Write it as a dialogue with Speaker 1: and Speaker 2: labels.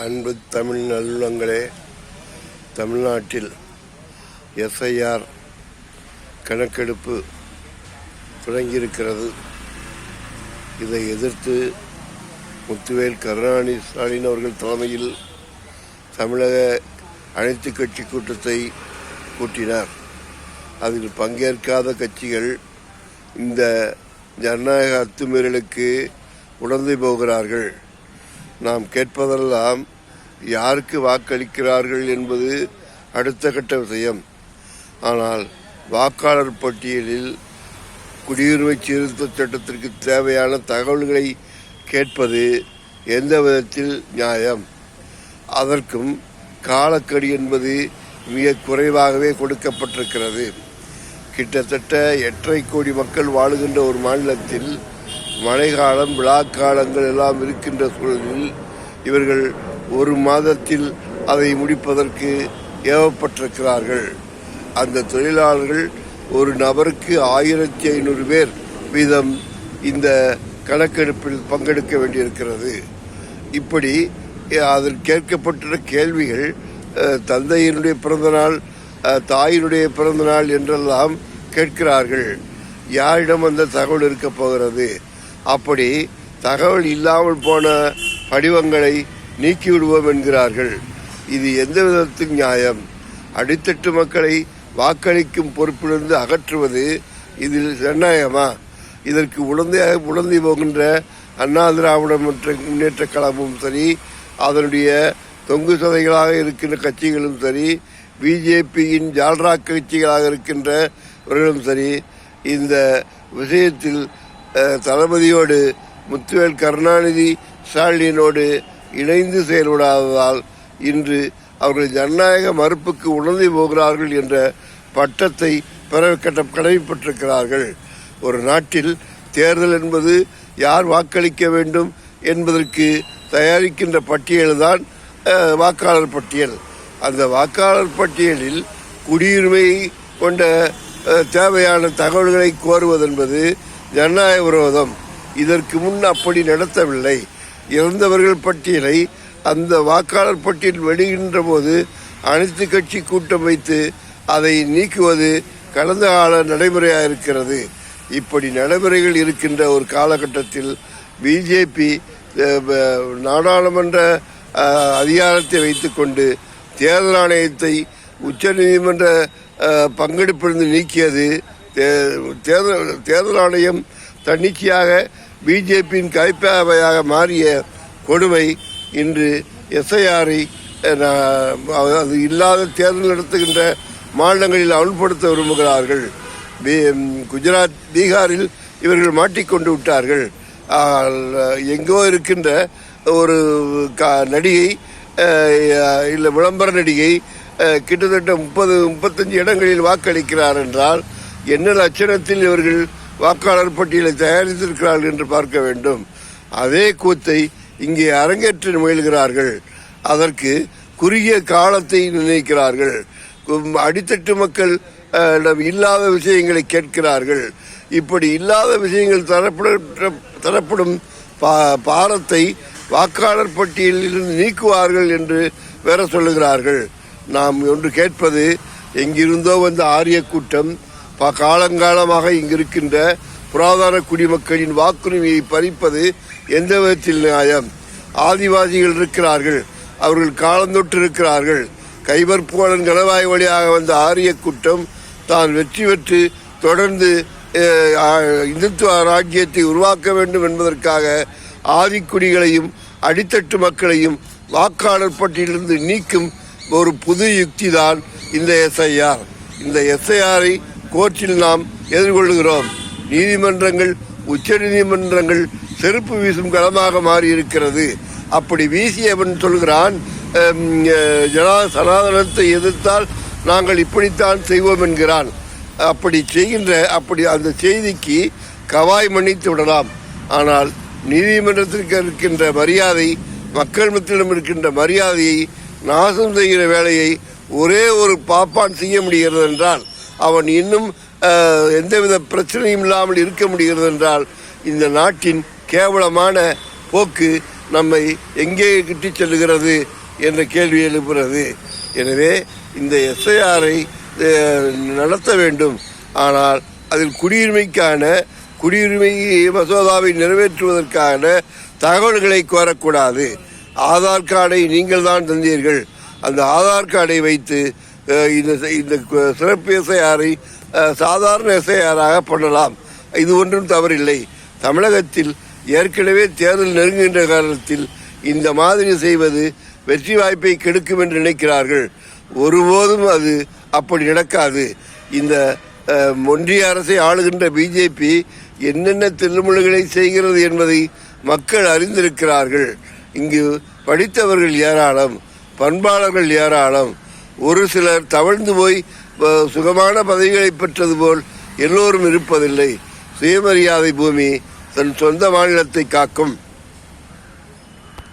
Speaker 1: அன்பு தமிழ் நல்லுள்ளங்களே தமிழ்நாட்டில் எஸ்ஐஆர் கணக்கெடுப்பு தொடங்கியிருக்கிறது. இதை எதிர்த்து முத்துவேல் கருணாநிதி ஸ்டாலின் அவர்கள் தலைமையில் தமிழக அனைத்து கட்சி கூட்டத்தை கூட்டினார். அதில் பங்கேற்காத கட்சிகள் இந்த ஜனநாயக அத்துமீறலுக்கு உணர்ந்து போகிறார்கள். நாம் கேட்பதெல்லாம் யாருக்கு வாக்களிக்கிறார்கள் என்பது அடுத்த கட்ட விஷயம். ஆனால் வாக்காளர் பட்டியலில் குடியுரிமை சீர்திருத்த சட்டத்திற்கு தேவையான தகவல்களை கேட்பது எந்த விதத்தில் நியாயம்? அதற்கும் காலக்கடி என்பது மிக குறைவாகவே கொடுக்கப்பட்டிருக்கிறது. கிட்டத்தட்ட எட்டரை கோடி மக்கள் வாழுகின்ற ஒரு மாநிலத்தில் மழைக்காலம் விழாக்காலங்கள் எல்லாம் இருக்கின்ற சூழலில் இவர்கள் ஒரு மாதத்தில் அதை முடிப்பதற்கு ஏவப்பட்டிருக்கிறார்கள். அந்த தொழிலாளர்கள் ஒரு நபருக்கு ஆயிரத்தி ஐநூறு பேர் வீதம் இந்த கணக்கெடுப்பில் பங்கெடுக்க வேண்டியிருக்கிறது. இப்படி அதில் கேட்கப்பட்டுள்ள கேள்விகள் தந்தையினுடைய பிறந்தநாள் தாயினுடைய பிறந்தநாள் என்றெல்லாம் கேட்கிறார்கள். யாரிடம் அந்த தகவல் இருக்கப் போகிறது? அப்படி தகவல் இல்லாமல் போன படிவங்களை நீக்கிவிடுவோம் என்கிறார்கள். இது எந்த விதத்தில் நியாயம்? அடித்தட்டு மக்களை வாக்களிக்கும் பொறுப்பிலிருந்து அகற்றுவது இதில் ஜனநாயகமா இதற்கு உடந்தையாக உடந்தி போகின்ற அண்ணா திராவிட முன்னேற்ற கழகமும் சரி அதனுடைய தொங்கு சதைகளாக இருக்கின்ற கட்சிகளும் சரி பிஜேபியின் ஜால்ரா கட்சிகளாக இருக்கின்றவர்களும் சரி இந்த விஷயத்தில் தளபதியோடு முத்துவேல் கருணாநிதி ஸ்டாலினோடு இணைந்து செயல்படாததால் இன்று அவர்கள் ஜனநாயக மறுப்புக்கு உணர்ந்து போகிறார்கள் என்ற பட்டத்தை பெற கட்ட கடமைப்பட்டிருக்கிறார்கள் ஒரு நாட்டில் தேர்தல் என்பது யார் வாக்களிக்க வேண்டும் என்பதற்கு தயாரிக்கின்ற பட்டியல்தான் வாக்காளர் பட்டியல். அந்த வாக்காளர் பட்டியலில் குடியுரிமை கொண்ட தேவையான தகவல்களை கோருவதென்பது ஜனநாயக விரோதம் இதற்கு முன் அப்படி நடத்தவில்லை. இறந்தவர்கள் பட்டியலை அந்த வாக்காளர் பட்டியல் வெளியின்ற போது அனைத்து கட்சி கூட்டம் வைத்து அதை நீக்குவது கடந்த கால நடைமுறையாக இருக்கிறது. இப்படி நடைமுறைகள் இருக்கின்ற ஒரு காலகட்டத்தில் பிஜேபி நாடாளுமன்ற அதிகாரத்தை வைத்துக்கொண்டு தேர்தல் ஆணையத்தை உச்சநீதிமன்ற பங்கெடுப்பிலிருந்து நீக்கியது தேர்தல் தேர்தல் ஆணையம் தன்னிச்சையாக பிஜேபியின் கைப்பாவையாக மாறிய கொடுமை இன்று எஸ்ஐஆரை அது இல்லாத தேர்தல் நடத்துகின்ற மாநிலங்களில் அமல்படுத்த விரும்புகிறார்கள். குஜராத் பீகாரில் இவர்கள் மாட்டிக்கொண்டு விட்டார்கள். எங்கோ இருக்கின்ற ஒரு நடிகை இல்லை விளம்பர நடிகை கிட்டத்தட்ட முப்பது முப்பத்தஞ்சு இடங்களில் வாக்களிக்கிறார் என்றால் என்ன லட்சணத்தில் இவர்கள் வாக்காளர் பட்டியலை தயாரித்திருக்கிறார்கள் என்று பார்க்க வேண்டும். அதே கூத்தை இங்கே அரங்கேற்ற முயல்கிறார்கள். அதற்கு குறுகிய காலத்தை நிர்ணயிக்கிறார்கள். அடித்தட்டு மக்கள் இல்லாத விஷயங்களை கேட்கிறார்கள். இப்படி இல்லாத விஷயங்கள் தரப்பட தரப்படும் பா- பாரத்தை வாக்காளர் பட்டியலில் நீக்குவார்கள் என்று வேற சொல்லுகிறார்கள். நாம் ஒன்று கேட்பது எங்கிருந்தோ வந்த ஆரிய கூட்டம் காலங்காலமாக இங்கிருக்கின்ற புராதன குடிமக்களின் வாக்குரிமையை பறிப்பது எந்த விதத்தில் நியாயம்? ஆதிவாசிகள் இருக்கிறார்கள் அவர்கள் காலந்தொட்டு இருக்கிறார்கள். கைபர் போலன் கணவாய் வழியாக வந்த ஆரிய கூட்டம் தான் வெற்றி பெற்று தொடர்ந்து இந்துத்துவ ராஜ்யத்தை உருவாக்க வேண்டும் என்பதற்காக ஆதிக்குடிகளையும் அடித்தட்டு மக்களையும் வாக்காளர் பட்டியலிருந்து நீக்கும் ஒரு புது யுக்தி தான் இந்த எஸ்ஐஆர். இந்த எஸ்ஐஆரை கோர்ட்டில் நாம் எதிர்கொள்கிறோம் நீதிமன்றங்கள் உச்ச நீதிமன்றங்கள் செருப்பு வீசும் களமாக மாறி இருக்கிறது அப்படி வீசியவன் சொல்கிறான் ஜனா சனாதனத்தை எதிர்த்தால் நாங்கள் இப்படித்தான் செய்வோம் என்கிறான். அப்படி செய்கின்ற அப்படி அந்த செய்திக்கு கவாய் மன்னித்து விடலாம். ஆனால் நீதிமன்றத்திற்கு இருக்கின்ற மரியாதை மக்கள் மத்தியிடம் இருக்கின்ற மரியாதையை நாசம் செய்கிற வேலையை ஒரே ஒரு பாப்பான் செய்ய முடிகிறது என்றால் அவன் இன்னும் எந்தவித பிரச்சனையும் இல்லாமல் இருக்க முடிகிறது என்றால் இந்த நாட்டின் கேவலமான போக்கு நம்மை எங்கே கிட்டிச் செல்லுகிறது என்ற கேள்வி எழுப்புகிறது. எனவே இந்த எஸ்ஐஆரை நடத்த வேண்டும். ஆனால் அதில் குடியுரிமைக்கான குடியுரிமை மசோதாவை நிறைவேற்றுவதற்கான தகவல்களை கோரக்கூடாது. ஆதார் கார்டை நீங்கள் தான் தந்தீர்கள். அந்த ஆதார் கார்டை வைத்து இந்த இந்த சிறப்பு எஸ்ஐஆரை சாதாரண எஸ்ஐஆராக பண்ணலாம். இது ஒன்றும் தவறில்லை. தமிழகத்தில் ஏற்கனவே தேர்தல் நெருங்குகின்ற காலத்தில் இந்த மாதிரி செய்வது வெற்றி வாய்ப்பை கெடுக்கும் என்று நினைக்கிறார்கள். ஒருபோதும் அது அப்படி நடக்காது. இந்த ஒன்றிய அரசை ஆளுகின்ற பிஜேபி என்னென்ன தில்லுமுழுகளை செய்கிறது என்பதை மக்கள் அறிந்திருக்கிறார்கள். இங்கு படித்தவர்கள் ஏராளம் பண்பாளர்கள் ஏராளம் ஒரு சிலர் தவழ்ந்து போய் சுகமான பதவிகளை பெற்றது போல் எல்லோரும் இருப்பதில்லை. சுயமரியாதை பூமி தன் சொந்த மாநிலத்தை காக்கும்.